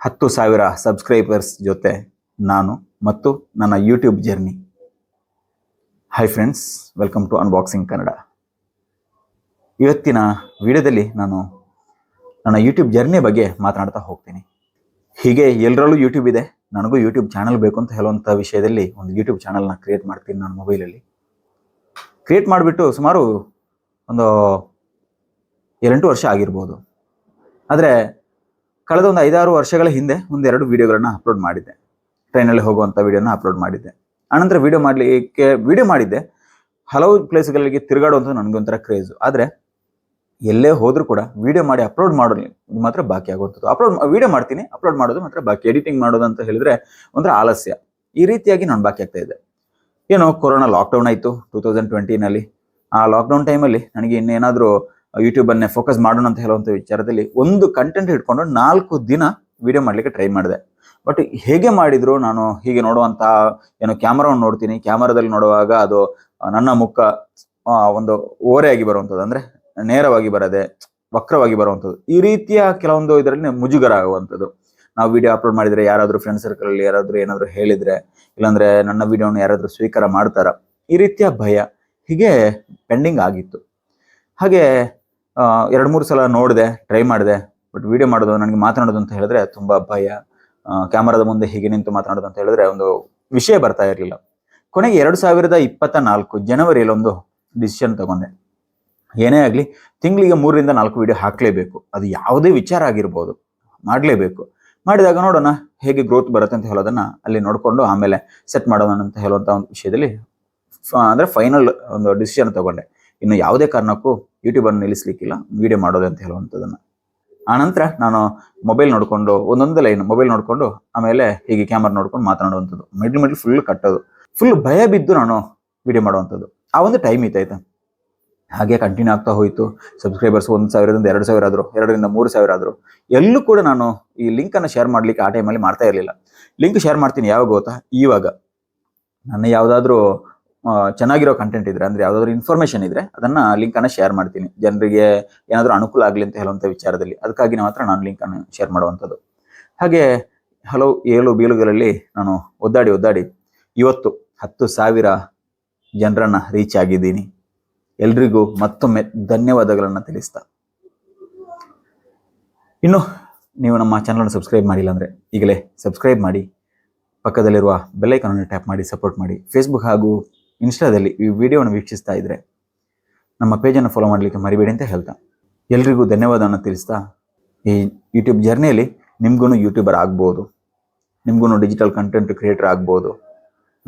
ಹತ್ತು ಸಾವಿರ ಸಬ್ಸ್ಕ್ರೈಬರ್ಸ್ ಜೊತೆ ನಾನು ಮತ್ತು ನನ್ನ YouTube journey hi friends welcome to unboxing Kannada ಇವತ್ತಿನ ವಿಡಿಯೋದಲ್ಲಿ ನಾನು ನನ್ನ ಯೂಟ್ಯೂಬ್ ಜರ್ನಿ ಬಗ್ಗೆ ಮಾತನಾಡ್ತಾ ಹೋಗ್ತೀನಿ. ಹೀಗೆ ಎಲ್ಲರಲ್ಲೂ ಯೂಟ್ಯೂಬ್ ಇದೆ, ನನಗೂ ಯೂಟ್ಯೂಬ್ ಚಾನಲ್ ಬೇಕು ಅಂತ ಹೇಳುವಂಥ ವಿಷಯದಲ್ಲಿ ಒಂದು ಯೂಟ್ಯೂಬ್ ಚಾನಲ್ನ ಕ್ರಿಯೇಟ್ ಮಾಡ್ತೀನಿ ನಾನು ಮೊಬೈಲಲ್ಲಿ ಕ್ರಿಯೇಟ್ ಮಾಡಿಬಿಟ್ಟು ಸುಮಾರು ಒಂದು ಏಳೆಂಟು ವರ್ಷ ಆಗಿರ್ಬೋದು. ಆದರೆ ಕಳೆದ ಒಂದು ಐದಾರು ವರ್ಷಗಳ ಹಿಂದೆ ಒಂದೆರಡು ವಿಡಿಯೋಗಳನ್ನು ಅಪ್ಲೋಡ್ ಮಾಡಿದ್ದೆ. ಟ್ರೈನಲ್ಲಿ ಹೋಗುವಂಥ ವಿಡಿಯೋನ ಅಪ್ಲೋಡ್ ಮಾಡಿದ್ದೆ. ಆನಂತರ ವಿಡಿಯೋ ಮಾಡಲಿಕ್ಕೆ ವಿಡಿಯೋ ಮಾಡಿದ್ದೆ. ಹಲವು ಪ್ಲೇಸ್ಗಳಿಗೆ ತಿರುಗಾಡುವಂಥ ನನಗೊಂಥರ ಕ್ರೇಜು ಆದರೆ ಎಲ್ಲೇ ಹೋದರೂ ಕೂಡ ವಿಡಿಯೋ ಮಾಡಿ ಅಪ್ಲೋಡ್ ಮಾಡೋದು ಮಾತ್ರ ಬಾಕಿ ಆಗುವಂಥದ್ದು. ಅಪ್ಲೋಡ್ ವಿಡಿಯೋ ಮಾಡ್ತೀನಿ ಅಪ್ಲೋಡ್ ಮಾಡೋದು ಮಾತ್ರ ಬಾಕಿ. ಎಡಿಟಿಂಗ್ ಮಾಡೋದು ಅಂತ ಹೇಳಿದ್ರೆ ಒಂಥರ ಆಲಸ್ಯ. ಈ ರೀತಿಯಾಗಿ ನಾನು ಬಾಕಿ ಆಗ್ತಾ ಇದ್ದೆ. ಏನೋ ಕೊರೋನಾ ಲಾಕ್ಡೌನ್ ಆಯಿತು. ಟೂ ತೌಸಂಡ್ ಟ್ವೆಂಟಿನಲ್ಲಿ ಆ ಲಾಕ್ಡೌನ್ ಟೈಮಲ್ಲಿ ನನಗೆ ಇನ್ನೇನಾದರೂ ಯೂಟ್ಯೂಬನ್ನೇ ಫೋಕಸ್ ಮಾಡೋಣ ಅಂತ ಹೇಳುವಂಥ ವಿಚಾರದಲ್ಲಿ ಒಂದು ಕಂಟೆಂಟ್ ಹಿಡ್ಕೊಂಡು ನಾಲ್ಕು ದಿನ ವಿಡಿಯೋ ಮಾಡಲಿಕ್ಕೆ ಟ್ರೈ ಮಾಡಿದೆ. ಬಟ್ ಹೇಗೆ ಮಾಡಿದ್ರು ನಾನು ಹೀಗೆ ನೋಡುವಂತಹ ಏನೋ ಕ್ಯಾಮರಾವನ್ನು ನೋಡ್ತೀನಿ ಕ್ಯಾಮರಾದಲ್ಲಿ ನೋಡುವಾಗ ಅದು ನನ್ನ ಮುಖ ಒಂದು ಓರೆಯಾಗಿ ಬರುವಂಥದ್ದು ಅಂದರೆ ನೇರವಾಗಿ ಬರದೆ, ವಕ್ರವಾಗಿ ಬರುವಂಥದ್ದು ಈ ರೀತಿಯ ಕೆಲವೊಂದು ಇದರಲ್ಲಿ ಮುಜುಗರ ಆಗುವಂಥದ್ದು ನಾವು ವಿಡಿಯೋ ಅಪ್ಲೋಡ್ ಮಾಡಿದ್ರೆ ಯಾರಾದರೂ ಫ್ರೆಂಡ್ ಸರ್ಕಲಲ್ಲಿ ಯಾರಾದರೂ ಏನಾದರೂ ಹೇಳಿದ್ರೆ, ಇಲ್ಲಾಂದ್ರೆ ನನ್ನ ವಿಡಿಯೋನ ಯಾರಾದರೂ ಸ್ವೀಕಾರ ಮಾಡ್ತಾರ, ಈ ರೀತಿಯ ಭಯ ಹೀಗೆ ಪೆಂಡಿಂಗ್ ಆಗಿತ್ತು. ಹಾಗೆ ಎರಡು ಮೂರು ಸಲ ನೋಡಿದೆ ಟ್ರೈ ಮಾಡಿದೆ ಬಟ್ ವಿಡಿಯೋ ಮಾಡೋದು ನನಗೆ ಮಾತನಾಡೋದು ಅಂತ ಹೇಳಿದ್ರೆ ತುಂಬ ಭಯ. ಕ್ಯಾಮರಾದ ಮುಂದೆ ಹೀಗೆ ನಿಂತು ಮಾತನಾಡೋದು ಅಂತ ಹೇಳಿದ್ರೆ ಒಂದು ವಿಷಯ ಬರ್ತಾ ಇರಲಿಲ್ಲ. ಕೊನೆಗೆ ಎರಡು ಸಾವಿರದ ಇಪ್ಪತ್ತ ನಾಲ್ಕು ಜನವರಿಯಲ್ಲಿ ಒಂದು ಡಿಸಿಷನ್ ತಗೊಂಡೆ. ಏನೇ ಆಗಲಿ, ತಿಂಗಳಿಗೆ ಮೂರರಿಂದ ನಾಲ್ಕು ವಿಡಿಯೋ ಹಾಕಲೇಬೇಕು. ಅದು ಯಾವುದೇ ವಿಚಾರ ಆಗಿರ್ಬೋದು. ಮಾಡಲೇಬೇಕು. ಮಾಡಿದಾಗ ನೋಡೋಣ ಹೇಗೆ ಗ್ರೋತ್ ಬರುತ್ತೆ ಅಂತ ಹೇಳೋದನ್ನು ಅಲ್ಲಿ ನೋಡಿಕೊಂಡು ಆಮೇಲೆ ಸೆಟ್ ಮಾಡೋಣ ಅಂತ ಹೇಳುವಂಥ ಒಂದು ವಿಷಯದಲ್ಲಿ ಅಂದರೆ ಫೈನಲ್ ಒಂದು ಡಿಸಿಷನ್ ತಗೊಂಡೆ. ಇನ್ನು ಯಾವುದೇ ಕಾರಣಕ್ಕೂ ಯೂಟ್ಯೂಬನ್ನು ನಿಲ್ಲಿಸ್ಲಿಕ್ಕಿಲ್ಲ ವಿಡಿಯೋ ಮಾಡೋದು ಅಂತ ಹೇಳುವಂಥದ್ದನ್ನು. ಆನಂತರ ನಾನು ಮೊಬೈಲ್ ನೋಡಿಕೊಂಡು, ಒಂದೊಂದು ಲೈನ್ ಮೊಬೈಲ್ ನೋಡಿಕೊಂಡು, ಆಮೇಲೆ ಹೀಗೆ ಕ್ಯಾಮ್ರಾ ನೋಡ್ಕೊಂಡು ಮಾತನಾಡುವಂಥದ್ದು. ಮಿಡ್ಲ್ ಮಿಡ್ಲ್ ಫುಲ್ ಕಟ್ಟೋದು ಫುಲ್ ಭಯ ಬಿದ್ದು ನಾನು ವಿಡಿಯೋ ಮಾಡುವಂಥದ್ದು. ಆ ಒಂದು ಟೈಮ್ ಇತ್ತಾಯ್ತು ಹಾಗೆ ಕಂಟಿನ್ಯೂ ಆಗ್ತಾ ಹೋಯಿತು. ಸಬ್ಸ್ಕ್ರೈಬರ್ಸ್ ಒಂದು ಸಾವಿರದಿಂದ ಎರಡು ಸಾವಿರ ಆದರು, ಎರಡರಿಂದ ಮೂರು ಸಾವಿರ ಆದರು. ಎಲ್ಲೂ ಕೂಡ ನಾನು ಈ ಲಿಂಕನ್ನು ಶೇರ್ ಮಾಡಲಿಕ್ಕೆ ಆ ಟೈಮಲ್ಲಿ ಮಾಡ್ತಾ ಇರಲಿಲ್ಲ. ಲಿಂಕ್ ಶೇರ್ ಮಾಡ್ತೀನಿ ಯಾವಾಗ ಗೊತ್ತಾ? ಇವಾಗ. ನನ್ನ ಯಾವುದಾದ್ರೂ ಚೆನ್ನಾಗಿರೋ ಕಂಟೆಂಟ್ ಇದ್ರೆ, ಅಂದ್ರೆ ಯಾವ್ದಾದ್ರು ಇನ್ಫಾರ್ಮೇಶನ್ ಇದ್ರೆ, ಅದನ್ನ ಲಿಂಕ್ ಅನ್ನ ಶೇರ್ ಮಾಡ್ತೀನಿ. ಜನರಿಗೆ ಏನಾದರೂ ಅನುಕೂಲ ಆಗಲಿ ಅಂತ ಹೇಳುವಂಥ ವಿಚಾರದಲ್ಲಿ. ಅದಕ್ಕಾಗಿ ಮಾತ್ರ ನಾನು ಲಿಂಕನ್ನು ಶೇರ್ ಮಾಡುವಂಥದ್ದು. ಹಾಗೆ ಹಲವು ಏಳು ಬೀಳುಗಳಲ್ಲಿ ನಾನು ಒದ್ದಾಡಿ ಒದ್ದಾಡಿ ಇವತ್ತು ಹತ್ತು ಸಾವಿರ ಜನರನ್ನ ರೀಚ್ ಆಗಿದ್ದೀನಿ. ಎಲ್ರಿಗೂ ಮತ್ತೊಮ್ಮೆ ಧನ್ಯವಾದಗಳನ್ನು ತಿಳಿಸ್ತಾ. ಇನ್ನು, ನೀವು ನಮ್ಮ ಚಾನಲ್ನ ಸಬ್ಸ್ಕ್ರೈಬ್ ಮಾಡಿಲ್ಲ ಅಂದರೆ ಈಗಲೇ ಸಬ್ಸ್ಕ್ರೈಬ್ ಮಾಡಿ, ಪಕ್ಕದಲ್ಲಿರುವ ಬೆಲ್ಲೈಕನನ್ನು ಟ್ಯಾಪ್ ಮಾಡಿ ಸಪೋರ್ಟ್ ಮಾಡಿ. ಫೇಸ್ಬುಕ್ ಹಾಗೂ ಇನ್ಸ್ಟಾದಲ್ಲಿ ಈ ವಿಡಿಯೋವನ್ನು ವೀಕ್ಷಿಸ್ತಾ ಇದ್ದರೆ ನಮ್ಮ ಪೇಜನ್ನು ಫಾಲೋ ಮಾಡಲಿಕ್ಕೆ ಮರಿಬೇಡಿ ಅಂತ ಹೇಳ್ತಾ. ಎಲ್ರಿಗೂ ಧನ್ಯವಾದವನ್ನು ತಿಳಿಸ್ತಾ, ಈ ಯೂಟ್ಯೂಬ್ ಜರ್ನಿಯಲ್ಲಿ ನಿಮ್ಗೂ ಯೂಟ್ಯೂಬರ್ ಆಗ್ಬೋದು ನಿಮ್ಗೂ ಡಿಜಿಟಲ್ ಕಂಟೆಂಟ್ ಕ್ರಿಯೇಟರ್ ಆಗ್ಬೋದು.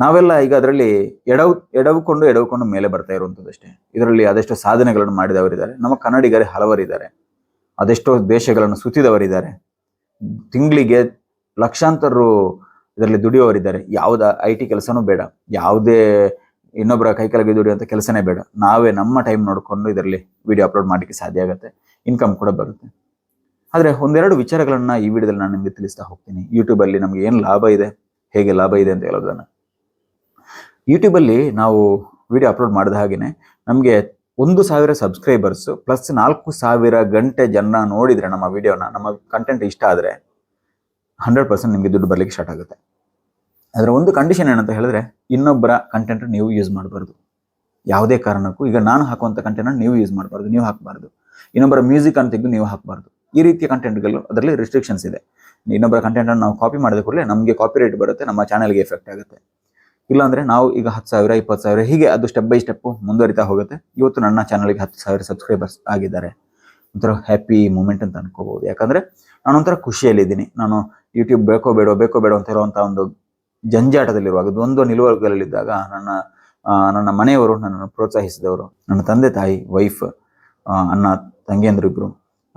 ನಾವೆಲ್ಲ ಈಗ ಅದರಲ್ಲಿ ಎಡವು, ಎಡವುಕೊಂಡು ಎಡವುಕೊಂಡು ಮೇಲೆ ಬರ್ತಾ ಇರುವಂಥದ್ದಷ್ಟೇ ಇದರಲ್ಲಿ ಅದೆಷ್ಟೋ ಸಾಧನೆಗಳನ್ನು ಮಾಡಿದವರಿದ್ದಾರೆ. ನಮ್ಮ ಕನ್ನಡಿಗರೇ ಹಲವರಿದ್ದಾರೆ. ಅದೆಷ್ಟೋ ದೇಶಗಳನ್ನು ಸುತ್ತಿದವರಿದ್ದಾರೆ. ತಿಂಗಳಿಗೆ ಲಕ್ಷಾಂತರ ಇದರಲ್ಲಿ ದುಡಿಯೋರಿದ್ದಾರೆ ಯಾವುದೇ ಐ ಟಿ ಕೆಲಸನೂ ಬೇಡ. ಯಾವುದೇ ಇನ್ನೊಬ್ಬರ ಕೈ ಕೆಳಗೆ ಅಂತ ಕೆಲಸನೇ ಬೇಡ. ನಾವೇ ನಮ್ಮ ಟೈಮ್ ನೋಡಿಕೊಂಡು ಇದರಲ್ಲಿ ವಿಡಿಯೋ ಅಪ್ಲೋಡ್ ಮಾಡಲಿಕ್ಕೆ ಸಾಧ್ಯ ಆಗುತ್ತೆ. ಇನ್ಕಮ್ ಕೂಡ ಬರುತ್ತೆ. ಆದರೆ ಒಂದೆರಡು ವಿಚಾರಗಳನ್ನು ಈ ವಿಡಿಯೋದಲ್ಲಿ ನಾನು ನಿಮಗೆ ತಿಳಿಸ್ತಾ ಹೋಗ್ತೀನಿ. ಯೂಟ್ಯೂಬಲ್ಲಿ ನಮಗೆ ಏನು ಲಾಭ ಇದೆ? ಹೇಗೆ ಲಾಭ ಇದೆ ಅಂತ ಹೇಳೋದನ್ನು. ಯೂಟ್ಯೂಬಲ್ಲಿ ನಾವು ವಿಡಿಯೋ ಅಪ್ಲೋಡ್ ಮಾಡಿದ ಹಾಗೆಯೇ ನಮಗೆ ಒಂದು ಸಾವಿರ ಸಬ್ಸ್ಕ್ರೈಬರ್ಸ್ ಪ್ಲಸ್ ನಾಲ್ಕು ಸಾವಿರ ಗಂಟೆ ಜನ ನೋಡಿದರೆ ನಮ್ಮ ವಿಡಿಯೋನ ನಮ್ಮ ಕಂಟೆಂಟ್ ಇಷ್ಟ ಆದರೆ ಹಂಡ್ರೆಡ್ ಪರ್ಸೆಂಟ್ ನಿಮಗೆ ದುಡ್ಡು ಬರಲಿಕ್ಕೆ ಸ್ಟಾರ್ಟ್ ಆಗುತ್ತೆ. ಅದರ ಒಂದು ಕಂಡೀಷನ್ ಏನಂತ ಹೇಳಿದ್ರೆ, ಇನ್ನೊಬ್ಬರ ಕಂಟೆಂಟ್ ನೀವು ಯೂಸ್ ಮಾಡಬಾರ್ದು. ಯಾವುದೇ ಕಾರಣಕ್ಕೂ, ಈಗ ನಾನು ಹಾಕುವಂಥ ಕಂಟೆಂಟ್ ನೀವು ಯೂಸ್ ಮಾಡಬಾರ್ದು, ನೀವು ಹಾಕಬಾರ್ದು. ಇನ್ನೊಬ್ಬರ ಮ್ಯೂಸಿಕ್ ಅಂತ ತೆಗೆದು ನೀವು ಹಾಕಬಾರ್ದು. ಈ ರೀತಿಯ ಕಂಟೆಂಟ್ಗಳು ಅದರಲ್ಲಿ ರಿಸ್ಟ್ರಿಕ್ಷನ್ಸ್ ಇದೆ. ಇನ್ನೊಬ್ಬರ ಕಂಟೆಂಟನ್ನು ನಾವು ಕಾಪಿ ಮಾಡಿದ ಕೂಡಲೇ ನಮಗೆ ಕಾಪಿ ರೇಟ್ ಬರುತ್ತೆ, ನಮ್ಮ ಚಾನಲ್ಗೆ ಎಫೆಕ್ಟ್ ಆಗುತ್ತೆ. ಇಲ್ಲಾಂದರೆ ನಾವು ಈಗ ಹತ್ತು ಸಾವಿರ, ಇಪ್ಪತ್ತು ಸಾವಿರ, ಹೀಗೆ ಅದು ಸ್ಟೆಪ್ ಬೈ ಸ್ಟೆಪ್ ಮುಂದುವರಿತಾ ಹೋಗುತ್ತೆ. ಇವತ್ತು ನನ್ನ ಚಾನಲ್ಗೆ ಹತ್ತು ಸಾವಿರ ಸಬ್ಸ್ಕ್ರೈಬರ್ಸ್ ಆಗಿದ್ದಾರೆ. ಒಂಥರ ಹ್ಯಾಪಿ ಮೂಮೆಂಟ್ ಅಂತ ಅನ್ಕೋಬಹುದು. ಯಾಕಂದರೆ ನಾನು ಒಂಥರ ಖುಷಿಯಲ್ಲಿದ್ದೀನಿ. ನಾನು ಯೂಟ್ಯೂಬ್ ಬೇಕೋ ಬೇಡೋ ಬೇಕೋ ಬೇಡೋ ಅಂತ ಇರೋವಂಥ ಒಂದು ಜಂಜಾಟದಲ್ಲಿರುವಾಗ ದ್ವಂದ್ವ ನಿಲುವುಗಳಲ್ಲಿದ್ದಾಗ ನನ್ನ ನನ್ನ ಮನೆಯವರು ನನ್ನನ್ನು ಪ್ರೋತ್ಸಾಹಿಸಿದವರು, ನನ್ನ ತಂದೆ, ತಾಯಿ ವೈಫ್ ಅಣ್ಣ, ತಂಗಿಯಂದ್ರು ಇಬ್ಬರು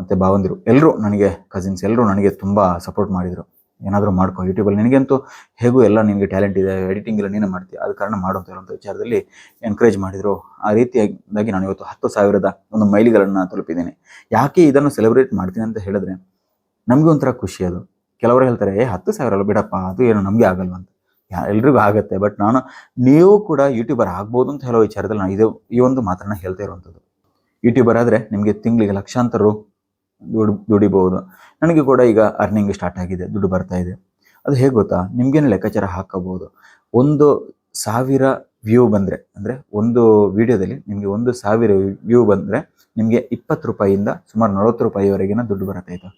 ಮತ್ತೆ ಭಾವಂದಿರು ಎಲ್ಲರೂ ನನಗೆ ಕಸಿನ್ಸ್ ಎಲ್ಲರೂ ನನಗೆ ತುಂಬ ಸಪೋರ್ಟ್ ಮಾಡಿದರು. ಏನಾದರೂ ಮಾಡ್ಕೊ ಯೂಟ್ಯೂಬಲ್ಲಿ ನಿನಗಂತೂ ಹೇಗೂ ಎಲ್ಲ ನಿನಗೆ ಟ್ಯಾಲೆಂಟ್ ಇದೆ ಎಡಿಟಿಂಗ್ ಎಲ್ಲ ನೀನೇ ಮಾಡ್ತೀಯ ಆದ ಕಾರಣ ಮಾಡುವಂಥ ವಿಚಾರದಲ್ಲಿ ಎನ್ಕರೇಜ್ ಮಾಡಿದರು. ಆ ರೀತಿಯಾಗಿ ನಾನು ಇವತ್ತು ಹತ್ತು ಸಾವಿರದ ಒಂದು ಮೈಲಿಗಳನ್ನು ತಲುಪಿದ್ದೀನಿ. ಯಾಕೆ ಇದನ್ನು ಸೆಲೆಬ್ರೇಟ್ ಮಾಡ್ತೀನಿ ಅಂತ ಹೇಳಿದ್ರೆ, ನಮಗೂ ಒಂಥರ ಖುಷಿ ಅದು. ಕೆಲವರು ಹೇಳ್ತಾರೆ, ಏ, ಹತ್ತು ಸಾವಿರ ಅಲ್ಲ ಬಿಡಪ್ಪ, ಅದು ಏನು ನಮಗೆ ಆಗಲ್ವ? ಅಂತ. ಯಾ- ಎಲ್ರಿಗೂ ಆಗುತ್ತೆ. ಬಟ್ ನಾನು, ನೀವು ಕೂಡ ಯೂಟ್ಯೂಬರ್ ಆಗ್ಬೋದು ಅಂತ ಹೇಳೋ ವಿಚಾರದಲ್ಲಿ ನಾನು ಇದು, ಈ ಒಂದು ಮಾತ್ರನ ಹೇಳ್ತಾ ಇರುವಂಥದ್ದು. ಯೂಟ್ಯೂಬರ್ ಆದರೆ ನಿಮಗೆ ತಿಂಗಳಿಗೆ ಲಕ್ಷಾಂತರ ರು ದುಡ್ ದುಡಿಬಹುದು ನನಗೆ ಕೂಡ ಈಗ ಅರ್ನಿಂಗ್ ಸ್ಟಾರ್ಟ್ ಆಗಿದೆ, ದುಡ್ಡು ಬರ್ತಾ ಇದೆ. ಅದು ಹೇಗೆ ಗೊತ್ತಾ? ನಿಮ್ಗೇನು ಲೆಕ್ಕಾಚಾರ ಹಾಕಬಹುದು ಒಂದು ಸಾವಿರ ವ್ಯೂ ಬಂದರೆ, ಅಂದರೆ ಒಂದು ವಿಡಿಯೋದಲ್ಲಿ ನಿಮಗೆ ಒಂದು ಸಾವಿರ ವ್ಯೂ ಬಂದರೆ ನಿಮಗೆ ಇಪ್ಪತ್ತು ರೂಪಾಯಿಯಿಂದ ಸುಮಾರು ನಲವತ್ತು ರೂಪಾಯಿವರೆಗಿನ ದುಡ್ಡು ಬರುತ್ತೆ ಆಯಿತಾ?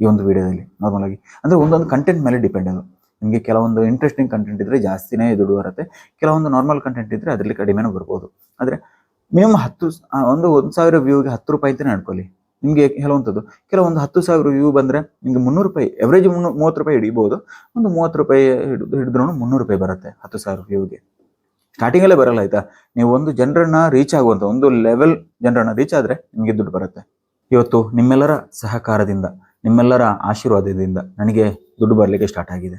ಈ ಒಂದು ವಿಡಿಯೋದಲ್ಲಿ ನಾರ್ಮಲ್ ಆಗಿ. ಅಂದರೆ ಒಂದೊಂದು ಕಂಟೆಂಟ್ ಮೇಲೆ ಡಿಪೆಂಡ್ ಅದು. ನಿಮಗೆ ಕೆಲವೊಂದು ಇಂಟ್ರೆಸ್ಟಿಂಗ್ ಕಂಟೆಂಟ್ ಇದ್ದರೆ ಜಾಸ್ತಿನೇ ದುಡ್ಡು ಬರುತ್ತೆ. ಕೆಲವೊಂದು ನಾರ್ಮಲ್ ಕಂಟೆಂಟ್ ಇದ್ದರೆ ಅದರಲ್ಲಿ ಕಡಿಮೆನೂ ಬರ್ಬೋದು. ಆದರೆ ಮಿನಿಮಮ್ ಹತ್ತು ಒಂದು ಒಂದು ಸಾವಿರ ವ್ಯೂಗೆ ಹತ್ತು ರೂಪಾಯಿ ಅಂತಲೇ ಅಡ್ಕೊಳ್ಳಿ ನಿಮಗೆ ಕೆಲವಂಥದ್ದು. ಕೆಲವೊಂದು ಹತ್ತು ಸಾವಿರ ವ್ಯೂ ಬಂದರೆ ನಿಮಗೆ ಮುನ್ನೂರು ರೂಪಾಯಿ ಎವರೇಜ್ ಮುನ್ನೂ, ಮೂವತ್ತು ರೂಪಾಯಿ ಹಿಡಿಬೋದು. ಒಂದು ಮೂವತ್ತು ರೂಪಾಯಿ ಹಿಡಿದು ಹಿಡಿದ್ರೂ ಮುನ್ನೂರು ರೂಪಾಯಿ ಬರುತ್ತೆ ಹತ್ತು ಸಾವಿರ ವ್ಯೂಗೆ ಸ್ಟಾರ್ಟಿಂಗಲ್ಲೇ ಬರಲ್ಲ ಆಯಿತಾ? ನೀವು ಒಂದು ಜನರನ್ನ ರೀಚ್ ಆಗುವಂಥ ಒಂದು ಲೆವೆಲ್ ಜನರನ್ನ ರೀಚ್ ಆದರೆ ನಿಮಗೆ ದುಡ್ಡು ಬರುತ್ತೆ. ಇವತ್ತು ನಿಮ್ಮೆಲ್ಲರ ಸಹಕಾರದಿಂದ, ನಿಮ್ಮೆಲ್ಲರ ಆಶೀರ್ವಾದದಿಂದ ನನಗೆ ದುಡ್ಡು ಬರಲಿಕ್ಕೆ ಸ್ಟಾರ್ಟ್ ಆಗಿದೆ.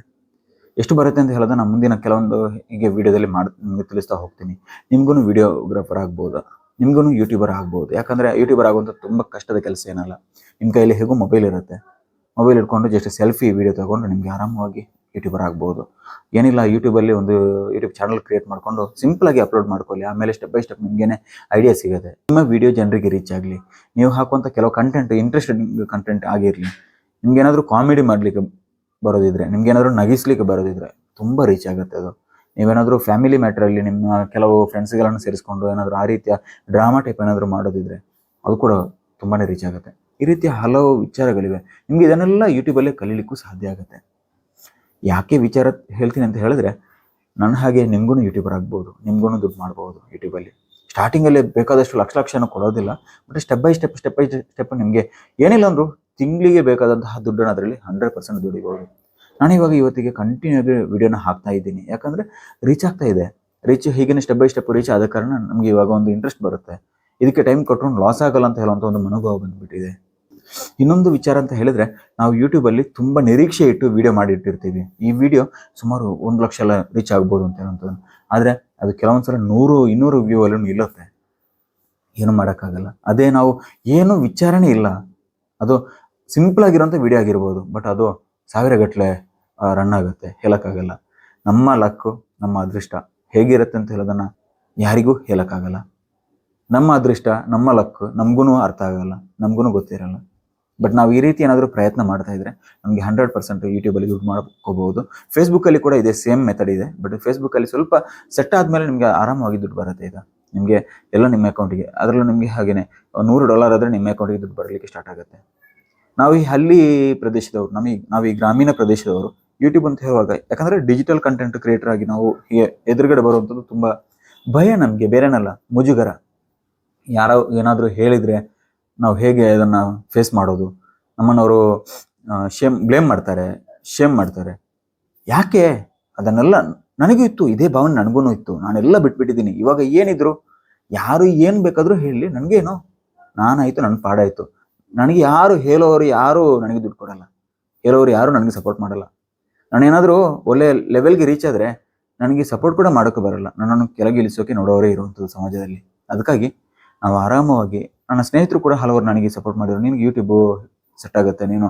ಎಷ್ಟು ಬರುತ್ತೆ ಅಂತ ಹೇಳೋದು ನಾನು ಮುಂದಿನ ಕೆಲವೊಂದು ಹೀಗೆ ವಿಡಿಯೋದಲ್ಲಿ ಮಾಡಿ, ನಿಮಗೆ ತಿಳಿಸ್ತಾ ಹೋಗ್ತೀನಿ. ನಿಮ್ಗೂ ವಿಡಿಯೋಗ್ರಾಫರ್ ಆಗ್ಬೋದು? ನಿಮ್ಗೂ ಯೂಟ್ಯೂಬರ್ ಆಗ್ಬೋದು. ಯಾಕಂದರೆ ಯೂಟ್ಯೂಬರ್ ಆಗುವಂಥ ತುಂಬ ಕಷ್ಟದ ಕೆಲಸ ಏನಲ್ಲ. ನಿಮ್ಮ ಕೈಯಲ್ಲಿ ಹೇಗೂ ಮೊಬೈಲ್ ಇರುತ್ತೆ. ಮೊಬೈಲ್ ಇಟ್ಕೊಂಡು ಜಸ್ಟ್ ಸೆಲ್ಫಿ ವಿಡಿಯೋ ತಗೊಂಡು ನಿಮಗೆ ಆರಾಮವಾಗಿ ಯೂಟ್ಯೂಬರ್ ಆಗ್ಬೋದು. ಏನಿಲ್ಲ ಯೂಟ್ಯೂಬಲ್ಲಿ ಒಂದು ಯೂಟ್ಯೂಬ್ ಚಾನಲ್ ಕ್ರಿಯೇಟ್ ಮಾಡಿಕೊಂಡು ಸಿಂಪಲಾಗಿ ಅಪ್ಲೋಡ್ ಮಾಡ್ಕೊಳ್ಳಿ. ಆಮೇಲೆ ಸ್ಟೆಪ್ ಬೈ ಸ್ಟೆಪ್ ನಿಮಗೇನೆ ಐಡಿಯಾ ಸಿಗುತ್ತೆ. ನಿಮ್ಮ ವಿಡಿಯೋ ಜನರಿಗೆ ರೀಚ್ ಆಗಲಿ. ನೀವು ಹಾಕುವಂಥ ಕೆಲವು ಕಂಟೆಂಟ್ ಇಂಟ್ರೆಸ್ಟೆಡ್ ಕಂಟೆಂಟ್ ಆಗಿರಲಿ. ನಿಮ್ಗೇನಾದರೂ ಕಾಮಿಡಿ ಮಾಡಲಿಕ್ಕೆ ಬರೋದಿದ್ರೆ, ನಿಮ್ಗೇನಾದರೂ ನಗಿಸ್ಲಿಕ್ಕೆ ಬರೋದಿದ್ರೆ ತುಂಬ ರೀಚ್ ಆಗುತ್ತೆ ಅದು. ನೀವೇನಾದರೂ ಫ್ಯಾಮಿಲಿ ಮ್ಯಾಟ್ರಲ್ಲಿ ನಿಮ್ಮ ಕೆಲವು ಫ್ರೆಂಡ್ಸ್ಗಳನ್ನು ಸೇರಿಸ್ಕೊಂಡು ಏನಾದರೂ ಆ ರೀತಿಯ ಡ್ರಾಮಾ ಟೈಪ್ ಏನಾದರೂ ಮಾಡೋದಿದ್ರೆ ಅದು ಕೂಡ ತುಂಬಾ ರೀಚ್ ಆಗುತ್ತೆ. ಈ ರೀತಿಯ ಹಲವು ವಿಚಾರಗಳಿವೆ. ನಿಮ್ಗೆ ಇದನ್ನೆಲ್ಲ ಯೂಟ್ಯೂಬಲ್ಲೇ ಕಲೀಲಿಕ್ಕೂ ಸಾಧ್ಯ ಆಗುತ್ತೆ. ಯಾಕೆ ವಿಚಾರ ಹೇಳ್ತೀನಿ ಅಂತ ಹೇಳಿದ್ರೆ, ನನ್ನ ಹಾಗೆ ನಿಮ್ಗೂ ಯೂಟ್ಯೂಬರ್ ಆಗ್ಬೋದು ನಿಮ್ಗೂ ದುಡ್ಡು ಮಾಡ್ಬೋದು ಯೂಟ್ಯೂಬಲ್ಲಿ ಸ್ಟಾರ್ಟಿಂಗಲ್ಲಿ ಬೇಕಾದಷ್ಟು ಲಕ್ಷ ಲಕ್ಷನೂ ಕೊಡೋದಿಲ್ಲ but step by step step by step ನಿಮಗೆ ಏನಿಲ್ಲ ಅಂದರೂ ತಿಂಗಳಿಗೆ ಬೇಕಾದಂತಹ ದುಡ್ಡನ್ನು ಅದರಲ್ಲಿ ಹಂಡ್ರೆಡ್ ಪರ್ಸೆಂಟ್ ದುಡಿಬೋದು. ನಾನು ಇವಾಗ ಇವತ್ತಿಗೆ ಕಂಟಿನ್ಯೂ ಆಗಿ ವಿಡಿಯೋನ ಹಾಕ್ತಾ ಇದ್ದೀನಿ. ಯಾಕಂದರೆ ರೀಚ್ ಆಗ್ತಾ ಇದೆ. ರೀಚ್ ಹೀಗೇನೆ ಸ್ಟೆಪ್ ಬೈ ಸ್ಟೆಪ್ ರೀಚ್ ಆದ ಕಾರಣ ನಮಗೆ ಇವಾಗ ಒಂದು ಇಂಟ್ರೆಸ್ಟ್ ಬರುತ್ತೆ. ಇದಕ್ಕೆ ಟೈಮ್ ಕೊಟ್ಟರು ಲಾಸ್ ಆಗಲ್ಲ ಅಂತ ಹೇಳುವಂಥ ಒಂದು ಮನೋಭಾವ ಬಂದುಬಿಟ್ಟಿದೆ. ಇನ್ನೊಂದು ವಿಚಾರ ಅಂತ ಹೇಳಿದ್ರೆ, ನಾವು ಯೂಟ್ಯೂಬಲ್ಲಿ ತುಂಬ ನಿರೀಕ್ಷೆ ಇಟ್ಟು ವಿಡಿಯೋ ಮಾಡಿಟ್ಟಿರ್ತೀವಿ. ಈ ವಿಡಿಯೋ ಸುಮಾರು ಒಂದು ಲಕ್ಷ ಎಲ್ಲ ರೀಚ್ ಆಗ್ಬೋದು ಅಂತ ಹೇಳುವಂಥದ್ದು. ಆದರೆ ಅದು ಕೆಲವೊಂದು ಸಲ ನೂರು, ಇನ್ನೂರು ವ್ಯೂ ಅಲ್ಲೂ ನಿಲ್ಲುತ್ತೆ. ಏನು ಮಾಡೋಕ್ಕಾಗಲ್ಲ. ಅದೇ ನಾವು ಏನು ವಿಚಾರಣೆ ಇಲ್ಲ. ಅದು ಸಿಂಪಲ್ ಆಗಿರೋಂಥ ವಿಡಿಯೋ ಆಗಿರ್ಬೋದು ಬಟ್ ಅದು ಸಾವಿರ ಗಟ್ಟಲೆ ರನ್ ಆಗುತ್ತೆ, ಹೇಳೋಕ್ಕಾಗಲ್ಲ. ನಮ್ಮ ಲಕ್ಕು ನಮ್ಮ ಅದೃಷ್ಟ ಹೇಗಿರುತ್ತೆ ಅಂತ ಹೇಳೋದನ್ನು ಯಾರಿಗೂ ಹೇಳೋಕ್ಕಾಗಲ್ಲ. ನಮ್ಮ ಅದೃಷ್ಟ, ನಮ್ಮ ಲಕ್ಕು ನಮಗೂ ಅರ್ಥ ಆಗಲ್ಲ ನಮಗೂ ಗೊತ್ತಿರಲ್ಲ. ಬಟ್ ನಾವು ಈ ರೀತಿ ಏನಾದರೂ ಪ್ರಯತ್ನ ಮಾಡ್ತಾ ಇದ್ರೆ ನಮಗೆ ಹಂಡ್ರೆಡ್ ಪರ್ಸೆಂಟ್ ಯೂಟ್ಯೂಬಲ್ಲಿ ದುಡ್ಡು ಮಾಡ್ಕೋಬಹುದು ಫೇಸ್ಬುಕ್ಕಲ್ಲಿ ಕೂಡ ಇದೆ ಸೇಮ್ ಮೆಥಡ್ ಇದೆ ಬಟ್ ಫೇಸ್ಬುಕ್ಕಲ್ಲಿ ಸ್ವಲ್ಪ ಸೆಟ್ ಆದಮೇಲೆ ನಿಮಗೆ ಆರಾಮವಾಗಿ ದುಡ್ಡು ಬರುತ್ತೆ ಈಗ. ನಿಮಗೆ ಎಲ್ಲ ನಿಮ್ಮ ಅಕೌಂಟಿಗೆ ಅದರಲ್ಲೂ ನಿಮಗೆ ಹಾಗೆಯೇ ನೂರು ಡಾಲರ್ ಆದರೆ ನಿಮ್ಮ ಅಕೌಂಟಿಗೆ ದುಡ್ಡು ಬರಲಿಕ್ಕೆ ಸ್ಟಾರ್ಟ್ ಆಗುತ್ತೆ. ನಾವು ಈ ಹಳ್ಳಿ ಪ್ರದೇಶದವರು ನಮಗೆ ನಾವು ಈ ಗ್ರಾಮೀಣ ಪ್ರದೇಶದವರು ಯೂಟ್ಯೂಬ್ ಅಂತ ಹೇಳುವಾಗ, ಯಾಕಂದ್ರೆ ಡಿಜಿಟಲ್ ಕಂಟೆಂಟ್ ಕ್ರಿಯೇಟರ್ ಆಗಿ ನಾವು ಹೀಗೆ ಎದುರುಗಡೆ ಬರುವಂಥದ್ದು ತುಂಬ ಭಯ ನಮಗೆ ಬೇರೆನಲ್ಲ ಮುಜುಗರ. ಯಾರೋ ಏನಾದರೂ ಹೇಳಿದರೆ ನಾವು ಹೇಗೆ ಅದನ್ನು ಫೇಸ್ ಮಾಡೋದು? ನಮ್ಮನ್ನವರು ಶೇಮ್ ಬ್ಲೇಮ್ ಮಾಡ್ತಾರೆ ಶೇಮ್ ಮಾಡ್ತಾರೆ. ಯಾಕೆ? ಅದನ್ನೆಲ್ಲ ನನಗೂ ಇತ್ತು, ಇದೇ ಭಾವನೆ ನನಗೂ ಇತ್ತು. ನಾನೆಲ್ಲ ಬಿಟ್ಬಿಟ್ಟಿದ್ದೀನಿ. ಇವಾಗ ಏನಿದ್ರು, ಯಾರು ಏನು ಬೇಕಾದರೂ ಹೇಳಲಿ ನನಗೇನು? ನಾನಾಯಿತು ನನ್ನ ಪಾಡಾಯಿತು. ನನಗೆ ಯಾರು ಹೇಳೋರು ಯಾರು ನನಗೆ ದುಡ್ಡು ಕೊಡಲ್ಲ. ಹೇಳೋರು ಯಾರು ನನಗೆ ಸಪೋರ್ಟ್ ಮಾಡಲ್ಲ. ನಾನೇನಾದರೂ ಒಳ್ಳೆ ಲೆವೆಲ್ಗೆ ರೀಚ್ ಆದರೆ ನನಗೆ ಸಪೋರ್ಟ್ ಕೂಡ ಮಾಡೋಕ್ಕೆ ಬರಲ್ಲ. ನನ್ನನ್ನು ಕೆಳಗೆ ಇಳಿಸೋಕೆ ನೋಡೋರೇ ಇರುವಂಥದ್ದು ಸಮಾಜದಲ್ಲಿ. ಅದಕ್ಕಾಗಿ ನಾವು ಆರಾಮವಾಗಿ ನನ್ನ ಸ್ನೇಹಿತರು ಕೂಡ ಹಲವರು ನನಗೆ ಸಪೋರ್ಟ್ ಮಾಡಿದ್ರು. ನಿನಗೆ ಯೂಟ್ಯೂಬು ಸೆಟ್ ಆಗುತ್ತೆ, ನೀನು.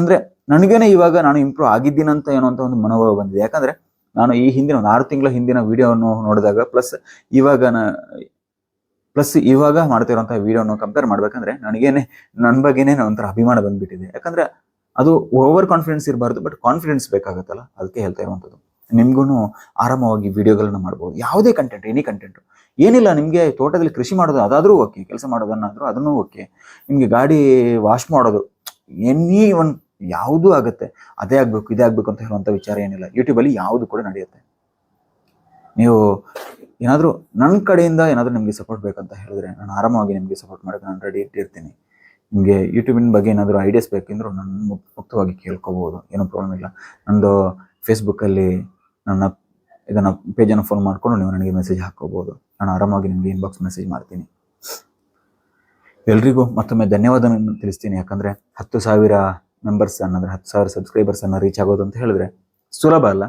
ಅಂದರೆ ನನಗೇನೆ ಇವಾಗ ನಾನು ಇಂಪ್ರೂವ್ ಆಗಿದ್ದೀನಂತ ಏನೋ ಅಂತ ಒಂದು ಮನೋಭಾವ ಬಂದಿದೆ. ಯಾಕಂದರೆ ನಾನು ಈ ಹಿಂದಿನ ಒಂದು ಆರು ತಿಂಗಳ ಹಿಂದಿನ ವಿಡಿಯೋವನ್ನು ನೋಡಿದಾಗ ಪ್ಲಸ್ ಇವಾಗ ಪ್ಲಸ್ ಇವಾಗ ಮಾಡ್ತಿರೋಂಥ ವಿಡಿಯೋನ ಕಂಪೇರ್ ಮಾಡ್ಬೇಕಂದ್ರೆ ನನಗೇನೆ ನನ್ನ ಬಗ್ಗೆನೇ ಒಂಥರ ಅಭಿಮಾನ ಬಂದ್ಬಿಟ್ಟಿದೆ. ಯಾಕಂದ್ರೆ ಅದು ಓವರ್ ಕಾನ್ಫಿಡೆನ್ಸ್ ಇರಬಾರ್ದು ಬಟ್ ಕಾನ್ಫಿಡೆನ್ಸ್ ಬೇಕಾಗುತ್ತಲ್ಲ? ಅದಕ್ಕೆ ಹೇಳ್ತಾ ಇರುವಂಥದ್ದು. ನಿಮ್ಗೂ ಆರಾಮವಾಗಿ ವಿಡಿಯೋಗಳನ್ನ ಮಾಡ್ಬೋದು. ಯಾವುದೇ ಕಂಟೆಂಟ್ ಎನಿ ಕಂಟೆಂಟ್ ಏನಿಲ್ಲ, ನಿಮಗೆ ತೋಟದಲ್ಲಿ ಕೃಷಿ ಮಾಡೋದು ಅದಾದರೂ ಓಕೆ ಕೆಲಸ ಮಾಡೋದನ್ನಾದರೂ ಅದನ್ನು ಓಕೆ ನಿಮಗೆ ಗಾಡಿ ವಾಶ್ ಮಾಡೋದು ಎನಿ ಒನ್ ಯಾವುದೂ ಆಗುತ್ತೆ. ಅದೇ ಆಗಬೇಕು, ಇದೇ ಆಗಬೇಕು ಅಂತ ಹೇಳುವಂಥ ವಿಚಾರ ಏನಿಲ್ಲ. ಯೂಟ್ಯೂಬಲ್ಲಿ ಯಾವುದು ಕೂಡ ನಡೆಯುತ್ತೆ. ನೀವು ಏನಾದರೂ ನನ್ನ ಕಡೆಯಿಂದ ಏನಾದರೂ ನಿಮಗೆ ಸಪೋರ್ಟ್ ಬೇಕಂತ ಹೇಳಿದ್ರೆ ನಾನು ಆರಾಮವಾಗಿ ನಿಮಗೆ ಸಪೋರ್ಟ್ ಮಾಡೋಕ್ಕೆ ನಾನು ರೆಡಿ ಇಟ್ಟಿರ್ತೀನಿ ನಿಮಗೆ ಯೂಟ್ಯೂಬಿನ ಬಗ್ಗೆ ಏನಾದರೂ ಐಡಿಯಾಸ್ ಬೇಕೆಂದರೂ ನಾನು ಮುಕ್ತವಾಗಿ ಕೇಳ್ಕೊಬೋದು, ಏನೂ ಪ್ರಾಬ್ಲಮ್ ಇಲ್ಲ. ನನ್ನದು ಫೇಸ್ಬುಕ್ಕಲ್ಲಿ ನನ್ನ ಇದನ್ನು ಪೇಜನ್ನು ಫೋನ್ ಮಾಡಿಕೊಂಡು ನೀವು ನನಗೆ ಮೆಸೇಜ್ ಹಾಕ್ಕೋಬೋದು. ನಾನು ಆರಾಮಾಗಿ ನಿಮಗೆ ಇನ್ಬಾಕ್ಸ್ ಮೆಸೇಜ್ ಮಾಡ್ತೀನಿ. ಎಲ್ರಿಗೂ ಮತ್ತೊಮ್ಮೆ ಧನ್ಯವಾದವನ್ನು ತಿಳಿಸ್ತೀನಿ. ಯಾಕಂದರೆ ಹತ್ತು ಸಾವಿರ ಮೆಂಬರ್ಸ್ ಅನ್ನೋದ್ರೆ ಹತ್ತು ಸಾವಿರ ಸಬ್ಸ್ಕ್ರೈಬರ್ಸನ್ನು ರೀಚ್ ಆಗೋದು ಅಂತ ಹೇಳಿದ್ರೆ ಸುಲಭ ಅಲ್ಲ.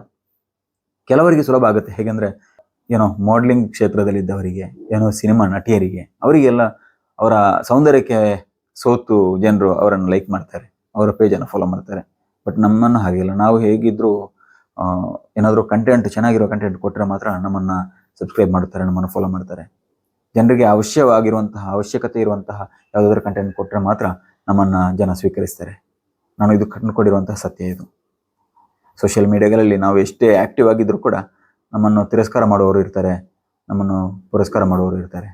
ಕೆಲವರಿಗೆ ಸುಲಭ ಆಗುತ್ತೆ. ಹೇಗೆಂದರೆ ಏನೋ ಮಾಡಲಿಂಗ್ ಕ್ಷೇತ್ರದಲ್ಲಿದ್ದವರಿಗೆ ಏನೋ ಸಿನಿಮಾ ನಟಿಯರಿಗೆ, ಅವರಿಗೆಲ್ಲ ಅವರ ಸೌಂದರ್ಯಕ್ಕೆ ಸೋತು ಜನರು ಅವರನ್ನು ಲೈಕ್ ಮಾಡ್ತಾರೆ, ಅವರ ಪೇಜನ್ನು ಫಾಲೋ ಮಾಡ್ತಾರೆ. ಬಟ್ ನಮ್ಮನ್ನು ಹಾಗಿಲ್ಲ ನಾವು ಹೇಗಿದ್ದರೂ ಏನಾದರೂ ಕಂಟೆಂಟ್ ಚೆನ್ನಾಗಿರೋ ಕಂಟೆಂಟ್ ಕೊಟ್ಟರೆ ಮಾತ್ರ ನಮ್ಮನ್ನು ಸಬ್ಸ್ಕ್ರೈಬ್ ಮಾಡ್ತಾರೆ ನಮ್ಮನ್ನು ಫಾಲೋ ಮಾಡ್ತಾರೆ. ಜನರಿಗೆ ಅವಶ್ಯವಾಗಿರುವಂತಹ, ಅವಶ್ಯಕತೆ ಇರುವಂತಹ ಯಾವುದಾದ್ರೂ ಕಂಟೆಂಟ್ ಕೊಟ್ಟರೆ ಮಾತ್ರ ನಮ್ಮನ್ನು ಜನ ಸ್ವೀಕರಿಸ್ತಾರೆ. ನಾನು ಇದು ಕಂಡುಕೊಂಡಿರುವಂತಹ ಸತ್ಯ ಇದು. ಸೋಷಿಯಲ್ ಮೀಡಿಯಾಗಳಲ್ಲಿ ನಾವು ಎಷ್ಟೇ ಆ್ಯಕ್ಟಿವ್ ಆಗಿದ್ದರೂ ಕೂಡ ನಮ್ಮನ್ನು ತಿರಸ್ಕಾರ ಮಾಡುವವರು ಇರ್ತಾರೆ, ನಮ್ಮನ್ನು ಪುರಸ್ಕಾರ ಮಾಡುವವರು ಇರ್ತಾರೆ.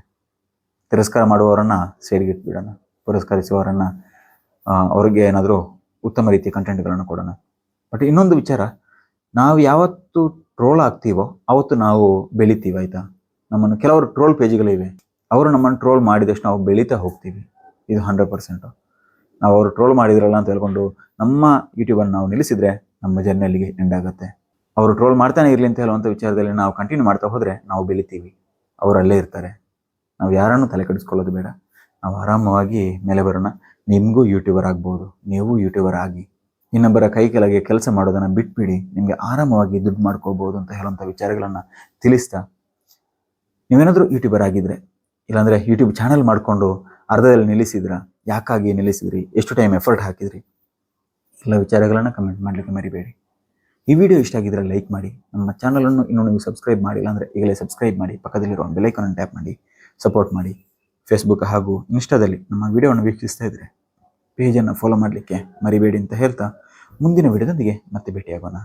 ತಿರಸ್ಕಾರ ಮಾಡುವವರನ್ನು ಸೇರಿಗಿಟ್ಬಿಡೋಣ, ಪುರಸ್ಕರಿಸುವವರನ್ನು ಅವ್ರಿಗೆ ಏನಾದರೂ ಉತ್ತಮ ರೀತಿಯ ಕಂಟೆಂಟ್ಗಳನ್ನು ಕೊಡೋಣ. ಬಟ್ ಇನ್ನೊಂದು ವಿಚಾರ, ನಾವು ಯಾವತ್ತು ಟ್ರೋಲ್ ಆಗ್ತೀವೋ ಅವತ್ತು ನಾವು ಬೆಳಿತೀವಿ, ಆಯಿತಾ? ನಮ್ಮನ್ನು ಕೆಲವರು ಟ್ರೋಲ್ ಪೇಜ್ಗಳಿವೆ, ಅವರು ನಮ್ಮನ್ನು ಟ್ರೋಲ್ ಮಾಡಿದಷ್ಟು ನಾವು ಬೆಳೀತಾ ಹೋಗ್ತೀವಿ. ಇದು ಹಂಡ್ರೆಡ್ ಪರ್ಸೆಂಟು. ನಾವು ಅವರು ಟ್ರೋಲ್ ಮಾಡಿದ್ರಲ್ಲ ಅಂತ ಹೇಳ್ಕೊಂಡು ನಮ್ಮ ಯೂಟ್ಯೂಬನ್ನು ನಾವು ನಿಲ್ಲಿಸಿದರೆ ನಮ್ಮ ಜರ್ನಲ್ಲಿಗೆ ಎಂಡ್ ಆಗುತ್ತೆ. ಅವರು ಟ್ರೋಲ್ ಮಾಡ್ತಾನೆ ಇರಲಿ ಅಂತ ಹೇಳುವಂಥ ವಿಚಾರದಲ್ಲಿ ನಾವು ಕಂಟಿನ್ಯೂ ಮಾಡ್ತಾ ಹೋದರೆ ನಾವು ಬೆಳಿತೀವಿ. ಅವರು ಅಲ್ಲೇ ಇರ್ತಾರೆ. ನಾವು ಯಾರನ್ನು ತಲೆ ಕೆಡಿಸ್ಕೊಳ್ಳೋದು ಬೇಡ. ನಾವು ಆರಾಮವಾಗಿ ಮೇಲೆ ಬರೋಣ. ನಿಮಗೂ ಯೂಟ್ಯೂಬರ್ ಆಗ್ಬೋದು. ನೀವು ಯೂಟ್ಯೂಬರ್ ಆಗಿ. ಇನ್ನೊಬ್ಬರ ಕೈ ಕೆಳಗೆ ಕೆಲಸ ಮಾಡೋದನ್ನು ಬಿಟ್ಬಿಡಿ. ನಿಮಗೆ ಆರಾಮವಾಗಿ ದುಡ್ಡು ಮಾಡ್ಕೋಬೋದು ಅಂತ ಹೇಳುವಂಥ ವಿಚಾರಗಳನ್ನು ತಿಳಿಸ್ತಾ ನೀವೇನಾದರೂ ಯೂಟ್ಯೂಬರ್ ಆಗಿದ್ದರೆ ಇಲ್ಲಾಂದರೆ ಯೂಟ್ಯೂಬ್ ಚಾನಲ್ ಮಾಡಿಕೊಂಡು ಅರ್ಧದಲ್ಲಿ ನಿಲ್ಲಿಸಿದ್ರ? ಯಾಕಾಗಿ ನಿಲ್ಲಿಸಿದ್ರಿ? ಎಷ್ಟು ಟೈಮ್ ಎಫರ್ಟ್ ಹಾಕಿದ್ರಿ? ಎಲ್ಲ ವಿಚಾರಗಳನ್ನು ಕಮೆಂಟ್ ಮಾಡಲಿಕ್ಕೆ ಮರಿಬೇಡಿ. ಈ ವಿಡಿಯೋ ಇಷ್ಟ ಆಗಿದ್ರೆ ಲೈಕ್ ಮಾಡಿ. ನಮ್ಮ ಚಾನಲನ್ನು ಇನ್ನೂ ನೀವು ಸಬ್ಸ್ಕ್ರೈಬ್ ಮಾಡಿಲ್ಲ ಅಂದರೆ ಈಗಲೇ ಸಬ್ಸ್ಕ್ರೈಬ್ ಮಾಡಿ. ಪಕ್ಕದಲ್ಲಿರುವ ಅನ್ನು ಟ್ಯಾಪ್ ಮಾಡಿ ಸಪೋರ್ಟ್ ಮಾಡಿ. ಫೇಸ್ಬುಕ್ ಹಾಗೂ ಇನ್ಸ್ಟಾದಲ್ಲಿ ನಮ್ಮ ವಿಡಿಯೋವನ್ನು ವೀಕ್ಷಿಸ್ತಾ ಇದ್ದರೆ ಪೇಜನ್ನು ಫಾಲೋ ಮಾಡಲಿಕ್ಕೆ ಮರಿಬೇಡಿ ಅಂತ ಹೇಳ್ತಾ ಮುಂದಿನ ವಿಡಿಯೋದೊಂದಿಗೆ ಮತ್ತೆ ಭೇಟಿಯಾಗೋಣ.